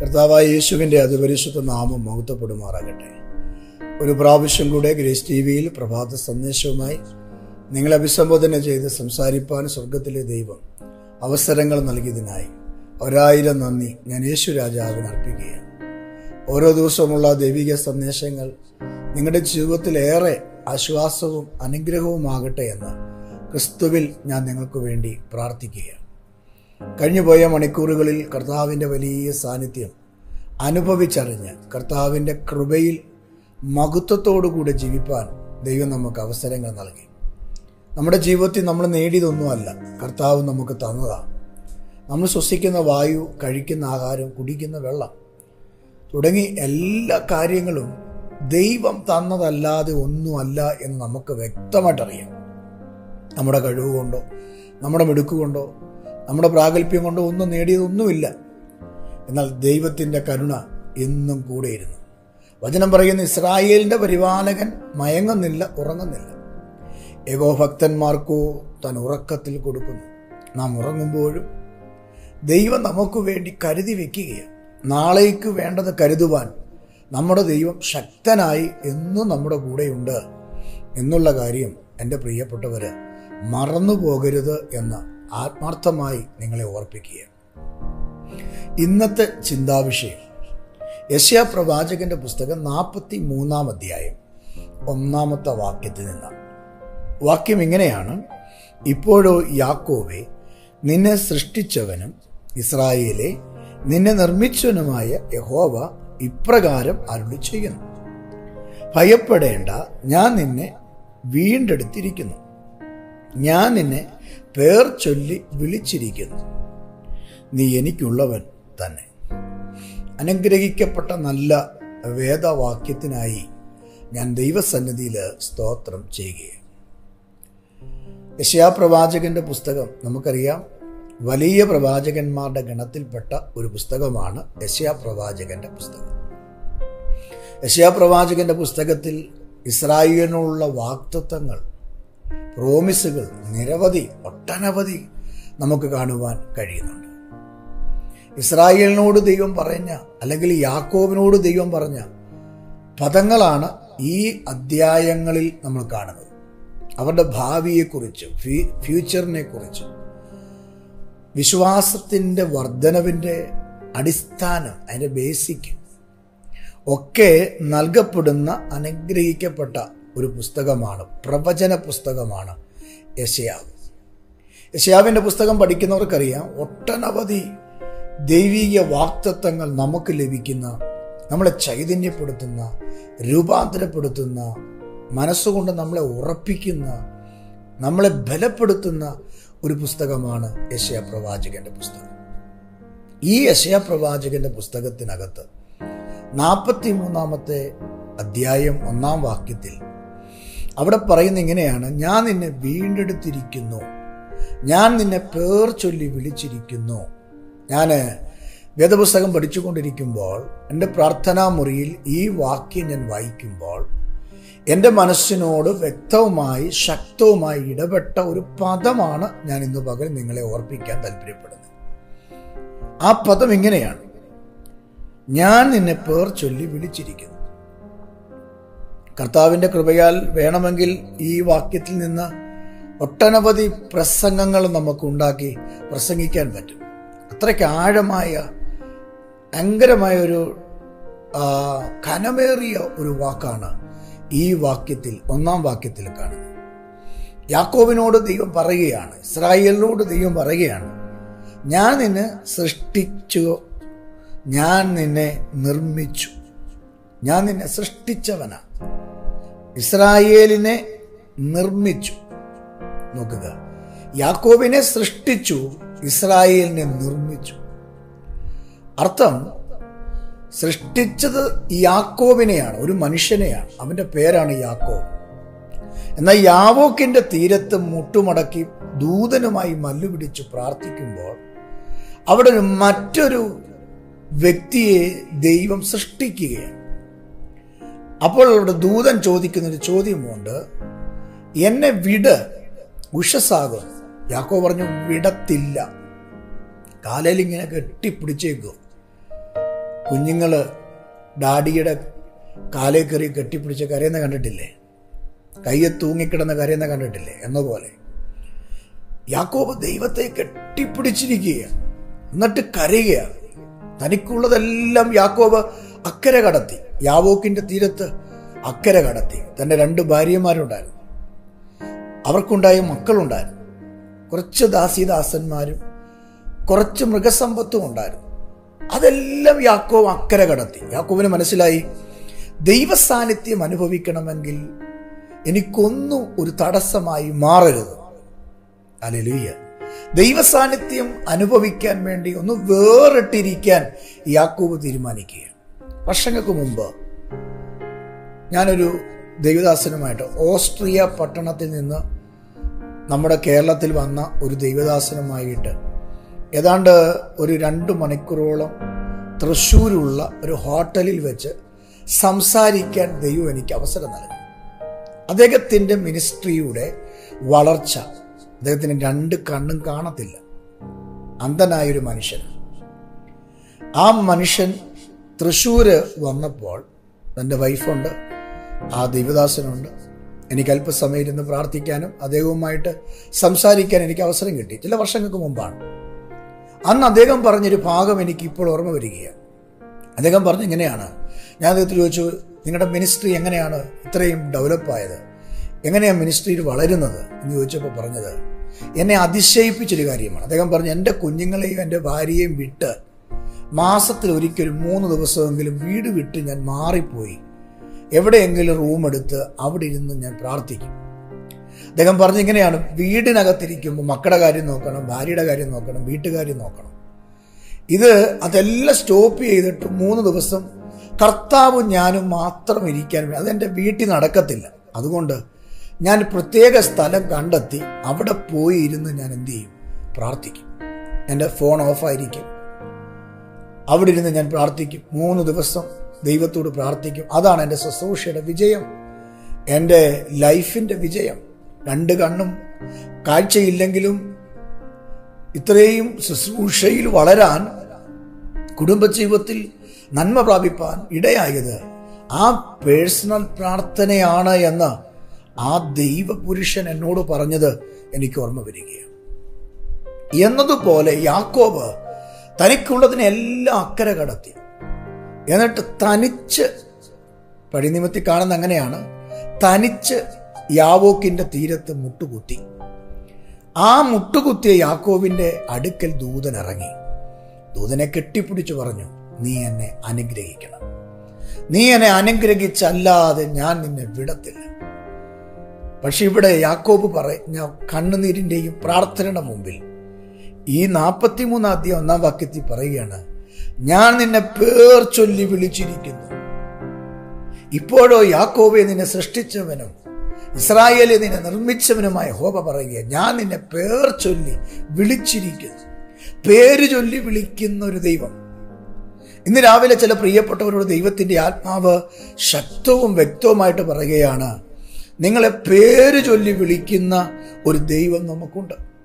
കർത്താവായ യേശുവിന്റെ അതിപരിശുദ്ധ നാമം മഹത്വപ്പെടുമാറാകട്ടെ. ഒരു പ്രാവശ്യം കൂടെ ഗ്രേസ് ടി വിയിൽ പ്രഭാത സന്ദേശവുമായി നിങ്ങളെ അഭിസംബോധന ചെയ്ത് സംസാരിപ്പാൻ സ്വർഗത്തിലെ ദൈവം അവസരങ്ങൾ നൽകിയതിനായി ഒരായിരം നന്ദി ഞാൻ യേശു രാജാവിന് അർപ്പിക്കുകയാണ്. ഓരോ ദിവസവുമുള്ള ദൈവിക സന്ദേശങ്ങൾ നിങ്ങളുടെ ജീവിതത്തിലേറെ ആശ്വാസവും അനുഗ്രഹവുമാകട്ടെ എന്ന് ക്രിസ്തുവിൽ ഞാൻ നിങ്ങൾക്ക് വേണ്ടി പ്രാർത്ഥിക്കുകയാണ്. കഴിഞ്ഞുപോയ മണിക്കൂറുകളിൽ കർത്താവിന്റെ വലിയ സാന്നിധ്യം അനുഭവിച്ചറിഞ്ഞ് കർത്താവിന്റെ കൃപയിൽ മഹത്വത്തോടുകൂടെ ജീവിപ്പാൻ ദൈവം നമുക്ക് അവസരങ്ങൾ നൽകി. നമ്മുടെ ജീവിതത്തിൽ നമ്മൾ നേടിയതൊന്നുമല്ല കർത്താവ് നമുക്ക് തന്നതാണ് നമ്മൾ ശ്വസിക്കുന്ന വായു കഴിക്കുന്ന ആഹാരം കുടിക്കുന്ന വെള്ളം തുടങ്ങി എല്ലാ കാര്യങ്ങളും ദൈവം തന്നതല്ലാതെ ഒന്നുമല്ല എന്ന് നമുക്ക് വ്യക്തമായിട്ടറിയാം. നമ്മുടെ കഴിവ് കൊണ്ടോ നമ്മുടെ മിടുക്ക് കൊണ്ടോ നമ്മുടെ പ്രാഗൽഭ്യം കൊണ്ട് ഒന്നും നേടിയതൊന്നുമില്ല. എന്നാൽ ദൈവത്തിന്റെ കരുണ എന്നും കൂടെയിരുന്നു. വചനം പറയുന്ന ഇസ്രായേലിന്റെ പരിപാലകൻ മയങ്ങുന്നില്ല ഉറങ്ങുന്നില്ല. ഏകോ ഭക്തന്മാർക്കോ താൻ ഉറക്കത്തിൽ കൊടുക്കുന്നു. നാം ഉറങ്ങുമ്പോഴും ദൈവം നമുക്ക് വേണ്ടി കരുതി വയ്ക്കുകയാണ് നാളേക്ക് വേണ്ടത് കരുതുവാൻ നമ്മുടെ ദൈവം ശക്തനായി എന്നും നമ്മുടെ കൂടെയുണ്ട്. എന്നുള്ള കാര്യം എന്റെ പ്രിയപ്പെട്ടവർ മറന്നു പോകരുത് എന്ന് ആത്മാർത്ഥമായി നിങ്ങളെ ഓർപ്പിക്കുക. ഇന്നത്തെ ചിന്താവിഷയം. യശ്യാ പ്രവാചകന്റെ പുസ്തകം നാൽപ്പത്തി മൂന്നാം അധ്യായം ഒന്നാമത്തെ വാക്യത്തിൽ നിന്നാണ് വാക്യം ഇങ്ങനെയാണ്. ഇപ്പോഴോ യാക്കോവെ നിന്നെ സൃഷ്ടിച്ചവനും ഇസ്രായേലെ നിന്നെ നിർമ്മിച്ചവനുമായ യഹോവ ഇപ്രകാരം അരുളി ചെയ്യുന്നു ഭയപ്പെടേണ്ട ഞാൻ നിന്നെ വീണ്ടെടുത്തിരിക്കുന്നു. ഞാൻ നിന്നെ പേർ ചൊല്ലി വിളിച്ചിരിക്കുന്നു. നീ എനിക്കുള്ളവൻ തന്നെ. അനുഗ്രഹിക്കപ്പെട്ട നല്ല വേദവാക്യത്തിനായി ഞാൻ ദൈവസന്നിധിയിൽ സ്തോത്രം ചെയ്യുകയാണ്. യശയാപ്രവാചകന്റെ പുസ്തകം നമുക്കറിയാം. വലിയ പ്രവാചകന്മാരുടെ ഗണത്തിൽപ്പെട്ട ഒരു പുസ്തകമാണ് യശയാപ്രവാചകന്റെ പുസ്തകം. യശയാപ്രവാചകന്റെ പുസ്തകത്തിൽ ഇസ്രായേലിനുള്ള വാക്തത്വങ്ങൾ പ്രോമിസുകൾ നിരവധി ഒട്ടനവധി നമുക്ക് കാണുവാൻ കഴിയുന്നുണ്ട്. ഇസ്രായേലിനോട് ദൈവം പറഞ്ഞ അല്ലെങ്കിൽ യാക്കോബിനോട് ദൈവം പറഞ്ഞ പദങ്ങളാണ് ഈ അധ്യായങ്ങളിൽ നമ്മൾ കാണുന്നത്. അവരുടെ ഭാവിയെക്കുറിച്ചും ഫ്യൂച്ചറിനെ കുറിച്ചും വിശ്വാസത്തിന്റെ വർധനവിന്റെ അടിസ്ഥാനം അതിന്റെ ബേസിക് ഒക്കെ നൽകപ്പെടുന്ന അനുഗ്രഹിക്കപ്പെട്ട ഒരു പുസ്തകമാണ് പ്രവചന പുസ്തകമാണ് യശയാവ് യശയാവിന്റെ പുസ്തകം പഠിക്കുന്നവർക്കറിയാം ഒട്ടനവധി ദൈവീക വാക്തത്വങ്ങൾ നമുക്ക് ലഭിക്കുന്ന നമ്മളെ ചൈതന്യപ്പെടുത്തുന്ന രൂപാന്തരപ്പെടുത്തുന്ന മനസ്സുകൊണ്ട് നമ്മളെ ഉറപ്പിക്കുന്ന നമ്മളെ ബലപ്പെടുത്തുന്ന ഒരു പുസ്തകമാണ് യശയ പ്രവാചകന്റെ പുസ്തകം. ഈ യശയ പ്രവാചകന്റെ പുസ്തകത്തിനകത്ത് നാൽപ്പത്തി മൂന്നാമത്തെ അധ്യായം ഒന്നാം വാക്യത്തിൽ അവിടെ പറയുന്ന ഇങ്ങനെയാണ് ഞാൻ നിന്നെ വീണ്ടെടുത്തിരിക്കുന്നു. ഞാൻ നിന്നെ പേർ ചൊല്ലി വിളിച്ചിരിക്കുന്നു. ഞാൻ വേദപുസ്തകം പഠിച്ചുകൊണ്ടിരിക്കുമ്പോൾ എന്റെ പ്രാർത്ഥനാ മുറിയിൽ ഈ വാക്യം ഞാൻ വായിക്കുമ്പോൾ എന്റെ മനസ്സിനോട് വ്യക്തവുമായി ശക്തവുമായി ഇടപെട്ട ഒരു പദമാണ് ഞാൻ ഇന്ന് പകൽ നിങ്ങളെ ഓർപ്പിക്കാൻ താല്പര്യപ്പെടുന്നത്. ആ പദം ഇങ്ങനെയാണ് ഞാൻ നിന്നെ പേർ ചൊല്ലി വിളിച്ചിരിക്കുന്നു. കർത്താവിന്റെ കൃപയാൽ വേണമെങ്കിൽ ഈ വാക്യത്തിൽ നിന്ന് ഒട്ടനവധി പ്രസംഗങ്ങൾ നമുക്ക് ഉണ്ടാക്കി പ്രസംഗിക്കാൻ പറ്റും. അത്രയ്ക്ക് ആഴമായ ഭയങ്കരമായ ഒരു കനമേറിയ ഒരു വാക്കാണ് ഈ വാക്യത്തിൽ ഒന്നാം വാക്യത്തിൽ കാണുന്നത്. യാക്കോബിനോട് ദൈവം പറയുകയാണ് ഇസ്രായേലിനോട് ദൈവം പറയുകയാണ് ഞാൻ നിന്നെ സൃഷ്ടിച്ചു ഞാൻ നിന്നെ നിർമ്മിച്ചു. ഞാൻ നിന്നെ സൃഷ്ടിച്ചവനാ. ഇസ്രായേലിനെ നിർമ്മിച്ചു. നോക്കുക. യാക്കോബിനെ സൃഷ്ടിച്ചു ഇസ്രായേലിനെ നിർമ്മിച്ചു. അർത്ഥം സൃഷ്ടിച്ചത് യാക്കോബിനെയാണ് ഒരു മനുഷ്യനെയാണ്. അവന്റെ പേരാണ് യാക്കോബ്. എന്നാൽ യാവോക്കിന്റെ തീരത്ത് മുട്ടുമടക്കി ദൂതനുമായി മല്ലുപിടിച്ച് പ്രാർത്ഥിക്കുമ്പോൾ അവിടെ മറ്റൊരു വ്യക്തിയെ ദൈവം സൃഷ്ടിക്കുകയാണ്. അപ്പോൾ അവിടെ ദൂതൻ ചോദിക്കുന്നൊരു ചോദ്യമുണ്ട്. എന്നെ വിട് ഉഷസാകും യാക്കോ പറഞ്ഞു വിടത്തില്ല. കാലയിൽ ഇങ്ങനെ കെട്ടിപ്പിടിച്ചേക്കും. കുഞ്ഞുങ്ങൾ ഡാഡിയുടെ കാലേ കയറി കെട്ടിപ്പിടിച്ച് കരയുന്ന കണ്ടിട്ടില്ലേ? കയ്യെ തൂങ്ങിക്കിടന്ന് കരയുന്ന കണ്ടിട്ടില്ലേ? എന്ന പോലെ യാക്കോബ് ദൈവത്തെ കെട്ടിപ്പിടിച്ചിരിക്കുക എന്നിട്ട് കരയുക തനിക്കുള്ളതെല്ലാം യാക്കോബ് അക്കരെ കടത്തി. യാവോക്കിന്റെ തീരത്ത് അക്കരെ കടത്തി. തന്റെ രണ്ട് ഭാര്യമാരുണ്ടായിരുന്നു. അവർക്കുണ്ടായ മക്കളുണ്ടായിരുന്നു. കുറച്ച് ദാസീദാസന്മാരും കുറച്ച് മൃഗസമ്പത്തും ഉണ്ടായിരുന്നു. അതെല്ലാം യാക്കോവ് അക്കരെ കടത്തി. യാക്കോവിന് മനസ്സിലായി ദൈവസാന്നിധ്യം അനുഭവിക്കണമെങ്കിൽ എനിക്കൊന്നും ഒരു തടസ്സമായി മാറരുത്. അലലുയ്യ ദൈവസാന്നിധ്യം അനുഭവിക്കാൻ വേണ്ടി ഒന്ന് വേറിട്ടിരിക്കാൻ യാക്കോബ് തീരുമാനിക്കുക വർഷങ്ങൾക്ക് മുമ്പ് ഞാനൊരു ദൈവദാസനുമായിട്ട് ഓസ്ട്രിയ പട്ടണത്തിൽ നിന്ന് നമ്മുടെ കേരളത്തിൽ വന്ന ഒരു ദൈവദാസനുമായിട്ട് ഏതാണ്ട് ഒരു രണ്ട് മണിക്കൂറോളം തൃശ്ശൂരുള്ള ഒരു ഹോട്ടലിൽ വെച്ച് സംസാരിക്കാൻ ദൈവം എനിക്ക് അവസരം നൽകി. അദ്ദേഹത്തിന്റെ മിനിസ്ട്രിയുടെ വളർച്ച അദ്ദേഹത്തിന് രണ്ട് കണ്ണും കാണത്തില്ല. അന്ധനായൊരു മനുഷ്യൻ ആ മനുഷ്യൻ തൃശ്ശൂര് വന്നപ്പോൾ എന്റെ വൈഫുണ്ട് ആ ദേവദാസനുണ്ട്. എനിക്ക് അല്പസമയം ഇരുന്ന് പ്രാർത്ഥിക്കാനും അദ്ദേഹവുമായിട്ട് സംസാരിക്കാൻ എനിക്ക് അവസരം കിട്ടി. ചില വർഷങ്ങൾക്ക് മുമ്പാണ്. അന്ന് അദ്ദേഹം പറഞ്ഞൊരു ഭാഗം എനിക്ക് ഇപ്പോൾ ഓർമ്മ വരികയാണ്. അദ്ദേഹം പറഞ്ഞു ഇങ്ങനെയാണ്. ഞാൻ അദ്ദേഹത്തിൽ ചോദിച്ചു നിങ്ങളുടെ മിനിസ്ട്രി എങ്ങനെയാണ് ഇത്രയും ഡെവലപ്പായത് എങ്ങനെയാണ് മിനിസ്ട്രിയിൽ വളരുന്നത്? എന്ന് ചോദിച്ചപ്പോൾ പറഞ്ഞത് എന്നെ അതിശയിപ്പിച്ചൊരു കാര്യമാണ്. അദ്ദേഹം പറഞ്ഞു എന്റെ കുഞ്ഞുങ്ങളെയും എന്റെ ഭാര്യയെയും വിട്ട് മാസത്തിൽ ഒരിക്കലും മൂന്ന് ദിവസമെങ്കിലും വീട് വിട്ട് ഞാൻ മാറിപ്പോയി. എവിടെയെങ്കിലും റൂം എടുത്ത് അവിടെ ഇരുന്ന് ഞാൻ പ്രാർത്ഥിക്കും. അദ്ദേഹം പറഞ്ഞു ഇങ്ങനെയാണ് വീടിനകത്തിരിക്കുമ്പോൾ മക്കളുടെ കാര്യം നോക്കണം ഭാര്യയുടെ കാര്യം നോക്കണം വീട്ടുകാര്യം നോക്കണം. ഇത് അതെല്ലാം സ്റ്റോപ്പ് ചെയ്തിട്ട് മൂന്ന് ദിവസം കർത്താവും ഞാനും മാത്രം ഇരിക്കാൻ അതെന്റെ വീട്ടിൽ നടക്കത്തില്ല. അതുകൊണ്ട് ഞാൻ പ്രത്യേക സ്ഥലം കണ്ടെത്തി അവിടെ പോയി ഇരുന്ന് ഞാൻ എന്ത് ചെയ്യും? പ്രാർത്ഥിക്കും. എന്റെ ഫോൺ ഓഫായിരിക്കും. അവിടെ ഇരുന്ന് ഞാൻ പ്രാർത്ഥിക്കും. മൂന്ന് ദിവസം ദൈവത്തോട് പ്രാർത്ഥിക്കും. അതാണ് എന്റെ ശുശ്രൂഷയുടെ വിജയം. എന്റെ ലൈഫിന്റെ വിജയം. രണ്ട് കണ്ണും കാഴ്ചയില്ലെങ്കിലും ഇത്രയും ശുശ്രൂഷയിൽ വളരാൻ കുടുംബജീവിതത്തിൽ നന്മ പ്രാപിപ്പാൻ ഇടയായത് ആ പേഴ്സണൽ പ്രാർത്ഥനയാണ് എന്ന് ആ ദൈവപുരുഷൻ എന്നോട് പറഞ്ഞത് എനിക്ക് ഓർമ്മ വരികയാണ്. എന്നതുപോലെ യാക്കോബ് തനിക്കുള്ളതിനെല്ലാം അക്കരെ കടത്തി. എന്നിട്ട് തനിച്ച് പടിനിമത്തി കാണുന്ന അങ്ങനെയാണ്. തനിച്ച് യാവോക്കിന്റെ തീരത്ത് മുട്ടുകുത്തി. ആ മുട്ടുകുത്തിയ യാക്കോവിന്റെ അടുക്കൽ ദൂതൻ ഇറങ്ങി ദൂതനെ കെട്ടിപ്പിടിച്ചു പറഞ്ഞു നീ എന്നെ അനുഗ്രഹിക്കണം. നീ എന്നെ അനുഗ്രഹിച്ചല്ലാതെ ഞാൻ നിന്നെ വിടത്തില്ല. പക്ഷെ ഇവിടെ യാക്കോബ് പറഞ്ഞ കണ്ണുനീരിന്റെയും പ്രാർത്ഥനയുടെ മുമ്പിൽ ഈ നാൽപ്പത്തിമൂന്നാം അധ്യായം ഒന്നാം വാക്യത്തിൽ പറയുകയാണ് ഞാൻ നിന്നെ പേർ ചൊല്ലി വിളിച്ചിരിക്കുന്നു. ഇപ്പോഴോ യാക്കോബെ നിന്നെ സൃഷ്ടിച്ചവനും ഇസ്രായേലെ നിന്നെ നിർമ്മിച്ചവനുമായ ഹോബ പറയുക ഞാൻ നിന്നെ പേർ ചൊല്ലി വിളിച്ചിരിക്കുന്നു. പേര് ചൊല്ലി വിളിക്കുന്ന ഒരു ദൈവം. ഇന്ന് രാവിലെ ചില പ്രിയപ്പെട്ടവരോട് ദൈവത്തിന്റെ ആത്മാവ് ശക്തവും വ്യക്തവുമായിട്ട് പറയുകയാണ് നിങ്ങളെ പേര് ചൊല്ലി വിളിക്കുന്ന ഒരു ദൈവം നമുക്കുണ്ട്.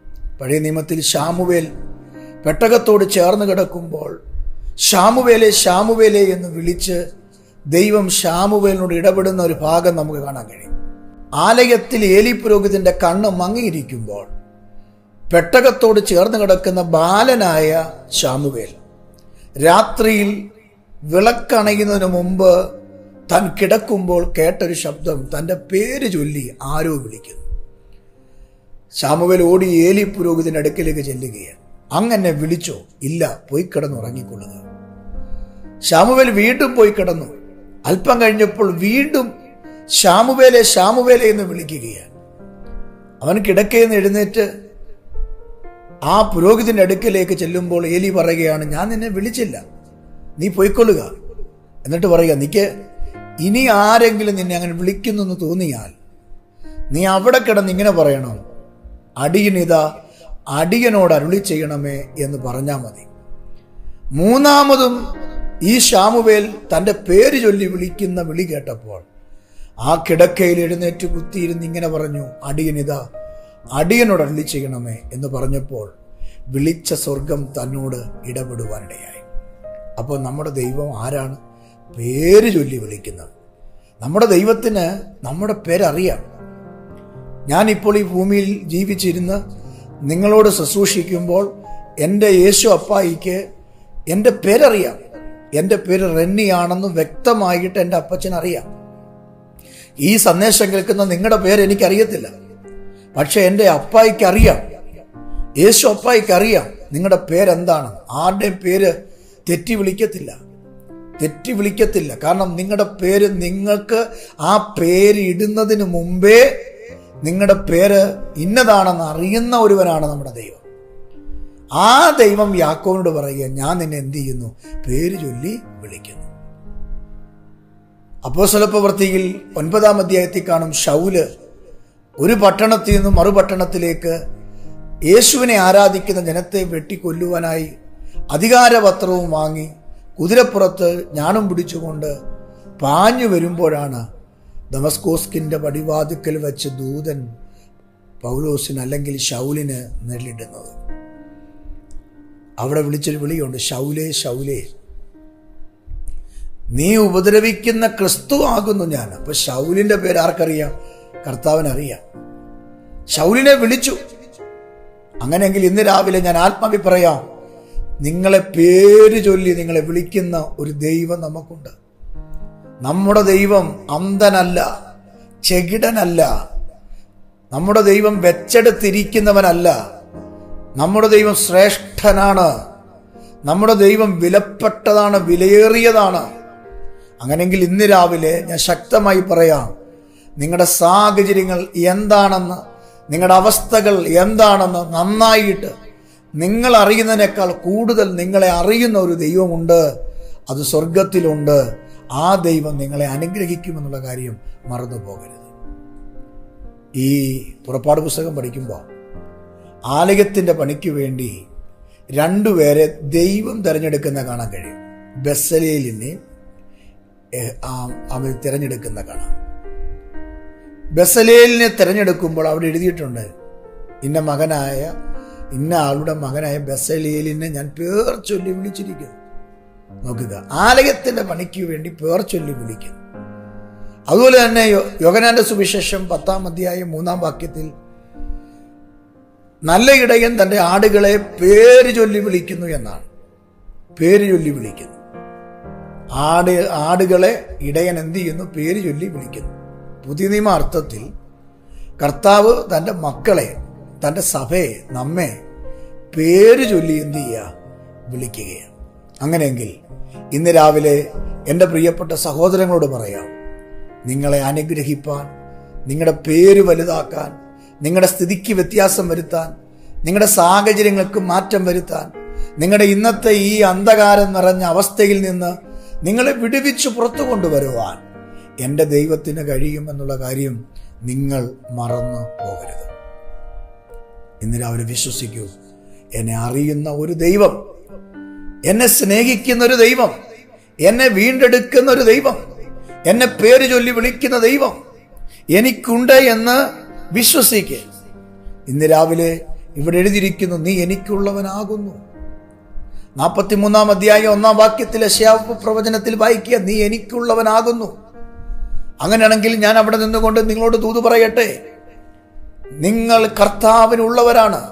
പഴയ നിയമത്തിൽ ഷാമുവേൽ പെട്ടകത്തോട് ചേർന്ന് കിടക്കുമ്പോൾ ഷാമുവേലെ ഷാമുവേലെ എന്ന് വിളിച്ച് ദൈവം ഷാമുവേലിനോട് ഇടപെടുന്ന ഒരു ഭാഗം നമുക്ക് കാണാൻ കഴിയും. ആലയത്തിൽ ഏലി പുരോഹിതന്റെ കണ്ണ് മങ്ങിയിരിക്കുമ്പോൾ പെട്ടകത്തോട് ചേർന്ന് കിടക്കുന്ന ബാലനായ ഷാമുവേൽ രാത്രിയിൽ വിളക്കണയുന്നതിന് മുമ്പ് താൻ കിടക്കുമ്പോൾ കേട്ടൊരു ശബ്ദം തന്റെ പേര് ചൊല്ലി ആരോ വിളിക്കുന്നു. ശാമുവേൽ ഓടി ഏലി പുരോഹിതന്റെ അടുക്കലേക്ക് ചെല്ലുകയാണ്. അങ്ങനെ വിളിച്ചോ ഇല്ല പോയി കിടന്നു ഉറങ്ങിക്കൊള്ളുക. ശാമുവേൽ വീണ്ടും പോയി കിടന്നു. അല്പം കഴിഞ്ഞപ്പോൾ വീണ്ടും ശാമുവേലെ ശാമുവേലെ എന്ന് വിളിക്കുകയാണ്. അവൻ കിടക്കയിൽ നിന്ന് എഴുന്നേറ്റ് ആ പുരോഹിതന്റെ അടുക്കലേക്ക് ചെല്ലുമ്പോൾ ഏലി പറയുകയാണ് ഞാൻ നിന്നെ വിളിച്ചില്ല. നീ പോയിക്കൊള്ളുക. എന്നിട്ട് പറയുക നിക്ക് ഇനി ആരെങ്കിലും നിന്നെ അങ്ങനെ വിളിക്കുന്നു എന്ന് തോന്നിയാൽ നീ അവിടെ കിടന്ന് ഇങ്ങനെ പറയണം. അടിയനിതാ അടിയനോട് അരുളി ചെയ്യണമേ എന്ന് പറഞ്ഞാൽ മതി. മൂന്നാമതും ഈ ശാമുവേൽ തന്റെ പേര് ചൊല്ലി വിളിക്കുന്ന വിളി കേട്ടപ്പോൾ ആ കിടക്കയിൽ എഴുന്നേറ്റ് കുത്തിയിരുന്ന് ഇങ്ങനെ പറഞ്ഞു അടിയനിതാ അടിയനോട് അരുളി ചെയ്യണമേ എന്ന് പറഞ്ഞപ്പോൾ വിളിച്ച സ്വർഗം തന്നോട് ഇടപെടുവാനിടയായി. അപ്പോൾ നമ്മുടെ ദൈവം ആരാണ്? പേര് ചൊല്ലി വിളിക്കുന്നത്. നമ്മുടെ ദൈവത്തിന് നമ്മുടെ പേരറിയാം. ഞാനിപ്പോൾ ഈ ഭൂമിയിൽ ജീവിച്ചിരുന്ന് നിങ്ങളോട് ശുശ്രൂഷിക്കുമ്പോൾ എന്റെ യേശു അപ്പായിക്ക് എന്റെ പേരറിയാം. എന്റെ പേര് റെന്നിയാണെന്ന് വ്യക്തമായിട്ട് എന്റെ അപ്പച്ചൻ അറിയാം. ഈ സന്ദേശം കേൾക്കുന്ന നിങ്ങളുടെ പേര് എനിക്കറിയത്തില്ല. പക്ഷെ എന്റെ അപ്പായിക്ക് അറിയാം യേശു അപ്പായിക്ക് അറിയാം നിങ്ങളുടെ പേരെന്താണ് ആരുടെയും പേര് തെറ്റി വിളിക്കത്തില്ല തെറ്റി വിളിക്കത്തില്ല കാരണം നിങ്ങളുടെ പേര് നിങ്ങൾക്ക് ആ പേര് ഇടുന്നതിന് മുമ്പേ നിങ്ങളുടെ പേര് ഇന്നതാണെന്ന് അറിയുന്ന ഒരുവനാണ് നമ്മുടെ ദൈവം. ആ ദൈവം യാക്കോവിനോട് പറയുക ഞാൻ നിന്നെ എന്ത് ചെയ്യുന്നു? പേര് ചൊല്ലി വിളിക്കുന്നു. അപ്പോ സ്വലപ്രവൃത്തിയിൽ ഒൻപതാം അധ്യായത്തിൽ കാണും ഷൗൽ ഒരു പട്ടണത്തിൽ നിന്നും മറുപട്ടണത്തിലേക്ക് യേശുവിനെ ആരാധിക്കുന്ന ജനത്തെ വെട്ടിക്കൊല്ലുവാനായി അധികാരപത്രവും വാങ്ങി കുതിരപ്പുറത്ത് ഞാനും പിടിച്ചുകൊണ്ട് പാഞ്ഞു വരുമ്പോഴാണ് ദമസ്കോസ്കിന്റെ പടിവാതിക്കൽ വെച്ച് ദൂതൻ പൗലോസിന് അല്ലെങ്കിൽ ഷൗലിന് നേരിടുന്നത് അവിടെ വിളിച്ചൊരു വിളിയുണ്ട് ഷൗലേ ഷൗലേ നീ ഉപദ്രവിക്കുന്ന ക്രിസ്തു ആകുന്നു ഞാൻ. അപ്പൊ ഷൗലിന്റെ പേര് ആർക്കറിയാം? കർത്താവിനറിയാം. ഷൗലിനെ വിളിച്ചു. അങ്ങനെയെങ്കിൽ ഇന്ന് രാവിലെ ഞാൻ ആത്മാവി പറയാം നിങ്ങളെ പേര് ചൊല്ലി നിങ്ങളെ വിളിക്കുന്ന ഒരു ദൈവം നമുക്കുണ്ട്. നമ്മുടെ ദൈവം അന്ധനല്ല ചെകിടനല്ല. നമ്മുടെ ദൈവം വെച്ചെടുത്തിരിക്കുന്നവനല്ല. നമ്മുടെ ദൈവം ശ്രേഷ്ഠനാണ്. നമ്മുടെ ദൈവം വിലപ്പെട്ടതാണ് വിലയേറിയതാണ്. അങ്ങനെങ്കിൽ ഇന്ന് രാവിലെ ഞാൻ ശക്തമായി പറയാം നിങ്ങളുടെ സാഹചര്യങ്ങൾ എന്താണെന്ന് നിങ്ങളുടെ അവസ്ഥകൾ എന്താണെന്ന് നന്നായിട്ട് നിങ്ങൾ അറിയുന്നതിനേക്കാൾ കൂടുതൽ നിങ്ങളെ അറിയുന്ന ഒരു ദൈവമുണ്ട്. അത് സ്വർഗത്തിലുണ്ട് ആ ദൈവം നിങ്ങളെ അനുഗ്രഹിക്കുമെന്നുള്ള കാര്യം മറന്നു പോകരുത് ഈ പുറപ്പാട് പുസ്തകം പഠിക്കുമ്പോൾ ആലയത്തിന്റെ പണിക്ക് വേണ്ടി രണ്ടുപേരെ ദൈവം തിരഞ്ഞെടുക്കുന്ന കാണാൻ കഴിയും. ബെസലേലിനെ അവർ തിരഞ്ഞെടുക്കുന്ന കാണാം. ബസലേലിനെ തിരഞ്ഞെടുക്കുമ്പോൾ അവിടെ എഴുതിയിട്ടുണ്ട് ഇന്ന മകനായ ഇന്ന ആളുടെ മകനായ ബസലേലിനെ ഞാൻ പേർ ചൊല്ലി വിളിച്ചിരിക്കുന്നു. നോക്കുക ആലയത്തിന്റെ പണിക്ക് വേണ്ടി പേർ ചൊല്ലി വിളിക്കുന്നു. അതുപോലെ തന്നെ യോഗനാന്റെ സുവിശേഷം പത്താം അധ്യായം മൂന്നാം വാക്യത്തിൽ നല്ല ഇടയൻ തന്റെ ആടുകളെ പേര് ചൊല്ലി വിളിക്കുന്നു എന്നാണ്. പേര് ചൊല്ലി വിളിക്കുന്നു. ആട് ആടുകളെ ഇടയൻ എന്ത് ചെയ്യുന്നു? പേര് ചൊല്ലി വിളിക്കുന്നു. പുതിയ നിയമ അർത്ഥത്തിൽ കർത്താവ് തന്റെ മക്കളെ തന്റെ സഭയെ നമ്മെ പേര് ചൊല്ലി എന്ത് ചെയ്യുക? വിളിക്കുകയാണ്. അങ്ങനെയെങ്കിൽ ഇന്ന് രാവിലെ എന്റെ പ്രിയപ്പെട്ട സഹോദരങ്ങളോട് പറയാം നിങ്ങളെ അനുഗ്രഹിപ്പാൻ നിങ്ങളുടെ പേര് വലുതാക്കാൻ നിങ്ങളുടെ സ്ഥിതിക്ക് വ്യത്യാസം വരുത്താൻ നിങ്ങളുടെ സാഹചര്യങ്ങൾക്ക് മാറ്റം വരുത്താൻ നിങ്ങളുടെ ഇന്നത്തെ ഈ അന്ധകാരം നിറഞ്ഞ അവസ്ഥയിൽ നിന്ന് നിങ്ങളെ വിടുവിച്ച് പുറത്തു കൊണ്ടുവരുവാൻ എന്റെ ദൈവത്തിന് കഴിയുമെന്നുള്ള കാര്യം നിങ്ങൾ മറന്നു പോകരുത്. ഇന്ന് രാവിലെ വിശ്വസിക്കൂ എന്നെ അറിയുന്ന ഒരു ദൈവം എന്നെ സ്നേഹിക്കുന്ന ഒരു ദൈവം എന്നെ വീണ്ടെടുക്കുന്ന ഒരു ദൈവം എന്നെ പേര് ചൊല്ലി വിളിക്കുന്ന ദൈവം എനിക്കുണ്ട് എന്ന് വിശ്വസിക്കുക ഇന്ന് രാവിലെ ഇവിടെ എഴുതിയിരിക്കുന്നു നീ എനിക്കുള്ളവനാകുന്നു. നാൽപ്പത്തിമൂന്നാം അധ്യായം ഒന്നാം വാക്യത്തിലെ ശ്യാവ് പ്രവചനത്തിൽ വായിക്കുക നീ എനിക്കുള്ളവനാകുന്നു. അങ്ങനെയാണെങ്കിൽ ഞാൻ അവിടെ നിന്നുകൊണ്ട് നിങ്ങളോട് തൂത് പറയട്ടെ. നിങ്ങൾ കർത്താവിനുള്ളവരാണ്.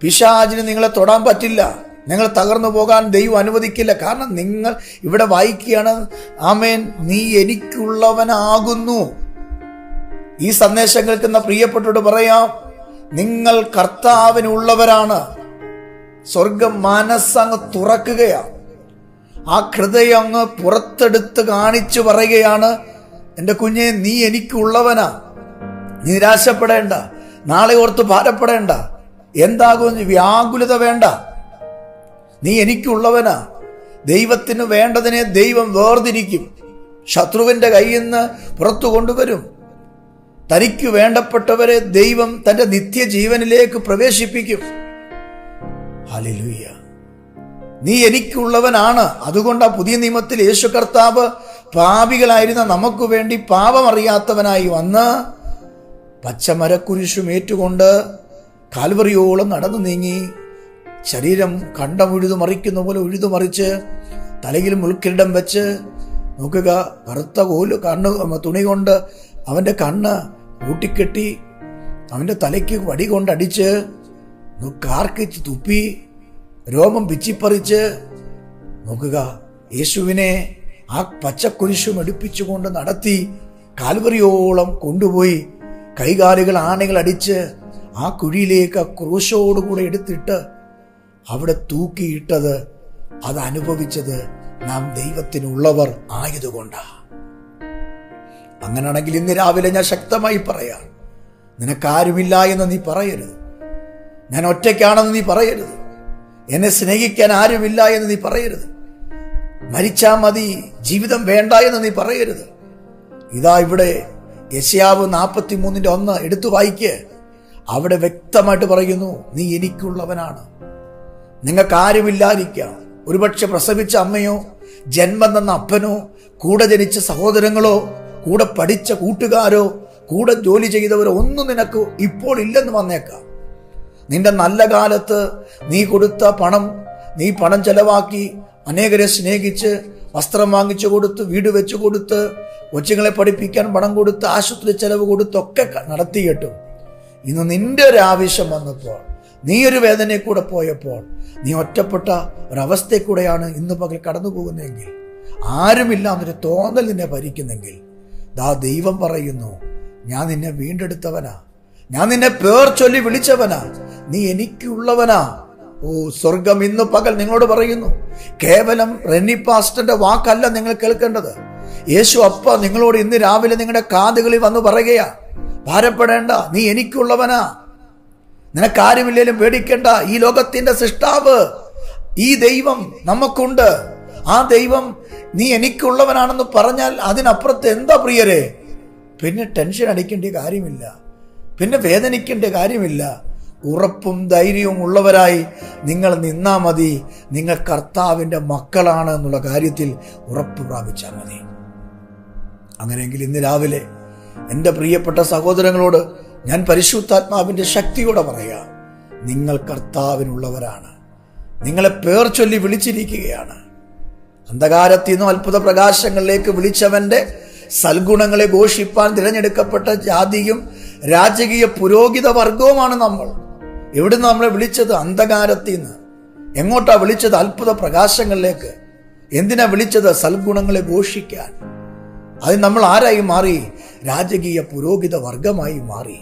പിശാചിന് നിങ്ങളെ തൊടാൻ പറ്റില്ല. നിങ്ങൾ തകർന്നു പോകാൻ ദൈവം അനുവദിക്കില്ല. കാരണം നിങ്ങൾ ഇവിടെ വായിക്കുകയാണ് ആമേൻ നീ എനിക്കുള്ളവനാകുന്നു. ഈ സന്ദേശം കേൾക്കുന്ന പ്രിയപ്പെട്ടോട് പറയാം നിങ്ങൾ കർത്താവിനുള്ളവരാണ്. സ്വർഗം മനസ്സങ്ങ് തുറക്കുകയാണ് ആ ഹൃദയം അങ്ങ് പുറത്തെടുത്ത് കാണിച്ചു പറയുകയാണ് എന്റെ കുഞ്ഞെ നീ എനിക്കുള്ളവനാ. നിരാശപ്പെടേണ്ട. നാളെ ഓർത്ത് ഭാരപ്പെടേണ്ട. എന്താകും? വ്യാകുലത വേണ്ട. നീ എനിക്കുള്ളവനാ. ദൈവത്തിന് വേണ്ടതിനെ ദൈവം വേർതിരിക്കും. ശത്രുവിന്റെ കയ്യിൽ നിന്ന് പുറത്തു കൊണ്ടുവരും. തനിക്ക് വേണ്ടപ്പെട്ടവരെ ദൈവം തന്റെ നിത്യജീവനിലേക്ക് പ്രവേശിപ്പിക്കും. ഹലിലുയ്യ നീ എനിക്കുള്ളവനാണ്. അതുകൊണ്ട് ആ പുതിയ നിയമത്തിൽ യേശു കർത്താവ് പാപികളായിരുന്ന നമുക്ക് വേണ്ടി പാപമറിയാത്തവനായി വന്ന് പച്ചമരക്കുരിശുമേറ്റുകൊണ്ട് കാൽവറിയോളം നടന്നു നീങ്ങി. ശരീരം കണ്ടം ഉഴുതു മറിക്കുന്ന പോലെ ഉഴുതു മറിച്ച് തലയിൽ മുൾക്കിരിടം വെച്ച് നോക്കുക. കറുത്ത കോൽ കണ്ണ് തുണി കൊണ്ട് അവന്റെ കണ്ണ് കൂട്ടിക്കെട്ടി അവന്റെ തലയ്ക്ക് വടി കൊണ്ടടിച്ച് കാർക്കിച്ച് തുപ്പി രോമം പിച്ചിപ്പറിച്ച് നോക്കുക. യേശുവിനെ ആ പച്ചക്കുരിശും എടുപ്പിച്ചുകൊണ്ട് നടത്തി കാൽവറിയോളം കൊണ്ടുപോയി കൈകാലുകൾ ആണകൾ അടിച്ച് ആ കുഴിയിലേക്ക് ക്രൂശോടുകൂടെ എടുത്തിട്ട് അവിടെ തൂക്കിയിട്ടത് അത് അനുഭവിച്ചത് നാം ദൈവത്തിനുള്ളവർ ആയതുകൊണ്ടാ. അങ്ങനെയാണെങ്കിൽ ഇന്ന് രാവിലെ ഞാൻ ശക്തമായി പറയാം നിനക്കാരുമില്ല എന്ന് നീ പറയരുത്. ഞാൻ ഒറ്റയ്ക്കാണെന്ന് നീ പറയരുത്. എന്നെ സ്നേഹിക്കാൻ ആരുമില്ല എന്ന് നീ പറയരുത്. മരിച്ചാ മതി ജീവിതം വേണ്ട എന്ന് നീ പറയരുത്. ഇതാ ഇവിടെ യശയാവ് നാൽപ്പത്തി മൂന്നിന്റെ ഒന്ന് എടുത്തു വായിക്ക്. അവിടെ വ്യക്തമായിട്ട് പറയുന്നു നീ എനിക്കുള്ളവനാണ്. നിങ്ങൾക്ക് ആരുമില്ലാതിരിക്കാം ഒരുപക്ഷെ പ്രസവിച്ച അമ്മയോ ജന്മം തന്ന അപ്പനോ കൂടെ ജനിച്ച സഹോദരങ്ങളോ കൂടെ പഠിച്ച കൂട്ടുകാരോ കൂടെ ജോലി ചെയ്തവരോ ഒന്നും നിനക്ക് ഇപ്പോൾ ഇല്ലെന്ന് വന്നേക്കാം. നിന്റെ നല്ല കാലത്ത് നീ കൊടുത്ത പണം നീ പണം ചെലവാക്കി അനേകരെ സ്നേഹിച്ച് വസ്ത്രം വാങ്ങിച്ചു കൊടുത്ത് വീട് വെച്ചു കൊടുത്ത് കൊച്ചുങ്ങളെ പഠിപ്പിക്കാൻ പണം കൊടുത്ത് ആശുപത്രി ചെലവ് കൊടുത്തൊക്കെ നടത്തിയിട്ടും ഇന്ന് നിന്റെ ഒരു ആവശ്യം വന്നപ്പോൾ നീ ഒരു വേദനയിൽ കൂടെ പോയപ്പോൾ നീ ഒറ്റപ്പെട്ട ഒരവസ്ഥയിൽ കൂടെയാണ് ഇന്ന് പകൽ കടന്നു പോകുന്നതെങ്കിൽ ആരുമില്ല എന്നൊരു തോന്നൽ നിന്നെ ഭരിക്കുന്നെങ്കിൽ ദാ ദൈവം പറയുന്നു ഞാൻ നിന്നെ വീണ്ടെടുത്തവനാ. ഞാൻ നിന്നെ പേർ ചൊല്ലി വിളിച്ചവനാ. നീ എനിക്കുള്ളവനാ. ഓ സ്വർഗം ഇന്ന് പകൽ നിങ്ങളോട് പറയുന്നു കേവലം റെന്നി പാസ്റ്റന്റെ വാക്കല്ല നിങ്ങൾ കേൾക്കേണ്ടത്. യേശു അപ്പ നിങ്ങളോട് ഇന്ന് രാവിലെ നിങ്ങളുടെ കാതുകളിൽ വന്ന് പറയുകയാ ഭാരപ്പെടേണ്ട നീ എനിക്കുള്ളവനാ. നിനക്കാരുമില്ലേലും പേടിക്കേണ്ട ഈ ലോകത്തിന്റെ സൃഷ്ടാവ് ഈ ദൈവം നമുക്കുണ്ട്. ആ ദൈവം നീ എനിക്കുള്ളവനാണെന്ന് പറഞ്ഞാൽ അതിനപ്പുറത്ത് എന്താ പ്രിയരെ? പിന്നെ ടെൻഷൻ അടിക്കേണ്ട കാര്യമില്ല. പിന്നെ വേദനിക്കേണ്ട കാര്യമില്ല. ഉറപ്പും ധൈര്യവും ഉള്ളവരായി നിങ്ങൾ നിന്നാ മതി. നിങ്ങൾ കർത്താവിന്റെ മക്കളാണ് എന്നുള്ള കാര്യത്തിൽ ഉറപ്പ് പ്രാപിച്ചാൽ മതി. അങ്ങനെയെങ്കിൽ ഇന്ന് രാവിലെ എന്റെ പ്രിയപ്പെട്ട സഹോദരങ്ങളോട് ഞാൻ പരിശുദ്ധാത്മാവിന്റെ ശക്തിയോടെ പറയാം നിങ്ങൾ കർത്താവിനുള്ളവരാണ്. നിങ്ങളെ പേർ ചൊല്ലി വിളിച്ചിരിക്കുകയാണ്. അന്ധകാരത്തിൽ നിന്നും അത്ഭുത പ്രകാശങ്ങളിലേക്ക് വിളിച്ചവന്റെ സൽഗുണങ്ങളെ ഘോഷിപ്പാൻ തിരഞ്ഞെടുക്കപ്പെട്ട ജാതിയും രാജകീയ പുരോഹിത വർഗവുമാണ് നമ്മൾ. എവിടുന്ന് നമ്മളെ വിളിച്ചത്? അന്ധകാരത്തിൽ നിന്ന് എങ്ങോട്ടാ വിളിച്ചത്? അത്ഭുത പ്രകാശങ്ങളിലേക്ക് എന്തിനാ വിളിച്ചത്? സൽഗുണങ്ങളെ ഘോഷിക്കാൻ. അത് നമ്മൾ ആരായി മാറി? രാജകീയ പുരോഹിത വർഗമായി മാറി.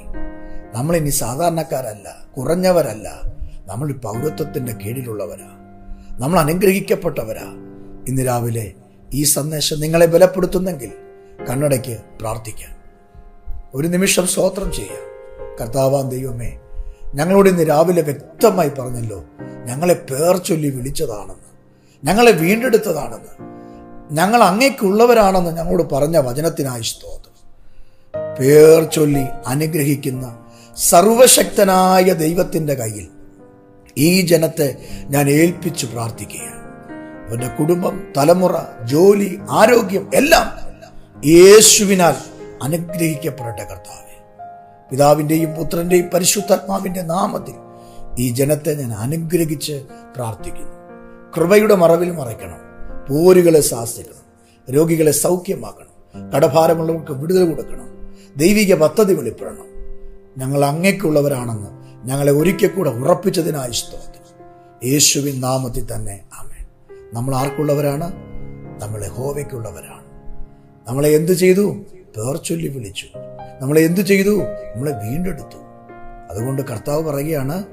നമ്മളിനി സാധാരണക്കാരല്ല കുറഞ്ഞവരല്ല. നമ്മൾ പൗരത്വത്തിന്റെ കീഴിലുള്ളവരാ. നമ്മൾ അനുഗ്രഹിക്കപ്പെട്ടവരാ. ഇന്ന് രാവിലെ ഈ സന്ദേശം നിങ്ങളെ ബലപ്പെടുത്തുന്നെങ്കിൽ കണ്ണടയ്ക്ക് പ്രാർത്ഥിക്കാം. ഒരു നിമിഷം സ്തോത്രം ചെയ്യാം. കർത്താവാൻ ദൈവമേ ഞങ്ങളോട് ഇന്ന് രാവിലെ വ്യക്തമായി പറഞ്ഞല്ലോ ഞങ്ങളെ പേർ ചൊല്ലി വിളിച്ചതാണെന്ന് ഞങ്ങളെ വീണ്ടെടുത്തതാണെന്ന്. ഞങ്ങൾ അങ്ങേക്കുള്ളവരാണെന്ന് ഞങ്ങളോട് പറഞ്ഞ വചനത്തിനായി സ്തോത്രം. പേർ ചൊല്ലി അനുഗ്രഹിക്കുന്ന സർവശക്തനായ ദൈവത്തിന്റെ കയ്യിൽ ഈ ജനത്തെ ഞാൻ ഏൽപ്പിച്ചു പ്രാർത്ഥിക്കുകയാണ്. അവന്റെ കുടുംബം തലമുറ ജോലി ആരോഗ്യം എല്ലാം യേശുവിനാൽ അനുഗ്രഹിക്കപ്പെടട്ടെ കർത്താവ്. പിതാവിന്റെയും പുത്രന്റെയും പരിശുദ്ധാത്മാവിന്റെ നാമത്തിൽ ഈ ജനത്തെ ഞാൻ അനുഗ്രഹിച്ച് പ്രാർത്ഥിക്കുന്നു. കൃപയുടെ മറവിൽ മറയ്ക്കണം. പോരുകളെ സാഹസിക്കണം രോഗികളെ സൗഖ്യമാക്കണം കടഭാരമുള്ളവർക്ക് വിടുതൽ കൊടുക്കണം ദൈവിക പദ്ധതി വെളിപ്പെടണം. ഞങ്ങൾ അങ്ങേക്കുള്ളവരാണെന്ന് ഞങ്ങളെ ഒരിക്കൽ കൂടെ ഉറപ്പിച്ചതിനായി സ്തോത്രം. യേശുവിൻ നാമത്തിൽ തന്നെ ആമേ നമ്മൾ ആർക്കുള്ളവരാണ്? നമ്മളെ ഹോവയ്ക്കുള്ളവരാണ് നമ്മളെ എന്തു ചെയ്തു? പേർ ചൊല്ലി വിളിച്ചു. നമ്മളെ എന്തു ചെയ്തു? നമ്മളെ വീണ്ടെടുത്തു. അതുകൊണ്ട് കർത്താവ് പറയുകയാണ്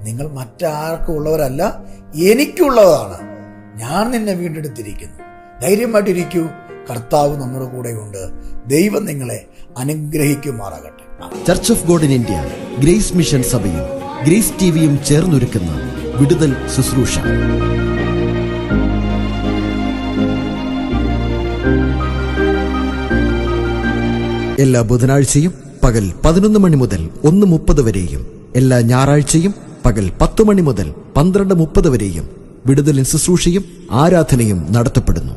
നിങ്ങൾ മറ്റാർക്കും ഉള്ളവരല്ല എനിക്കുള്ളതാണ്. ഞാൻ നിന്നെ വീണ്ടെടുത്തിരിക്കുന്നു. ധൈര്യമായിട്ടിരിക്കൂ. കർത്താവ് നമ്മുടെ കൂടെയുണ്ട്. ദൈവം നിങ്ങളെ അനുഗ്രഹിക്കുമാറാകട്ടെ. Church of God in India grace mission സഭയും ഗ്രേസ് ടിവിയും ചേർന്നൊരുക്കുന്ന വിടുതൽ ശുശ്രൂഷ. എല്ലാ ബുധനാഴ്ചയും പകൽ പതിനൊന്ന് മണി മുതൽ ഒന്ന് മുപ്പത് വരെയും എല്ലാ ഞായറാഴ്ചയും പകൽ പത്ത് മണി മുതൽ പന്ത്രണ്ട് മുപ്പത് വരെയും വിടുതലിൻ ശുശ്രൂഷയും ആരാധനയും നടത്തപ്പെടുന്നു.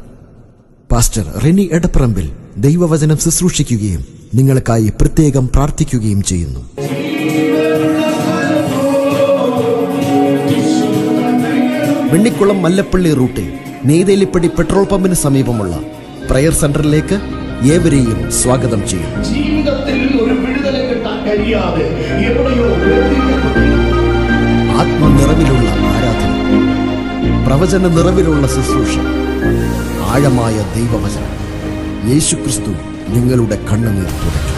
പാസ്റ്റർ റെനി എടപ്പറമ്പിൽ ദൈവവചനം ശുശ്രൂഷിക്കുകയും നിങ്ങൾക്കായി പ്രത്യേകം പ്രാർത്ഥിക്കുകയും ചെയ്യുന്നു. വെണ്ണിക്കുളം മല്ലപ്പള്ളി റൂട്ടിൽ നെയ്തേലിപ്പടി പെട്രോൾ പമ്പിന് സമീപമുള്ള പ്രയർ സെന്ററിലേക്ക് ഏവരെയും സ്വാഗതം ചെയ്യും ജീവിതത്തിൽ ഒരു വിടുതല കിട്ടാൻ കഴിയാതെ എവിടെയോ. ആത്മനിറവിലുള്ള പ്രവചന നിറവിലുള്ള ശുശ്രൂഷ. ആഴമായ ദൈവവചനം. യേശുക്രിസ്തു നിങ്ങളുടെ കണ്ണുനീർ തുടയ്ക്കും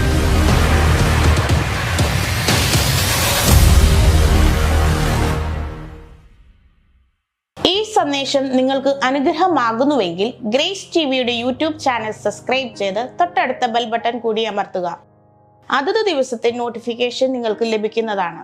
ഈ സന്ദേശം നിങ്ങൾക്ക് അനുഗ്രഹമാകുന്നുവെങ്കിൽ ഗ്രേസ് ടി വിയുടെ യൂട്യൂബ് ചാനൽ സബ്സ്ക്രൈബ് ചെയ്ത് തൊട്ടടുത്ത ബെൽ ബട്ടൺ കൂടി അമർത്തുക. അതത് ദിവസത്തെ നോട്ടിഫിക്കേഷൻ നിങ്ങൾക്ക് ലഭിക്കുന്നതാണ്.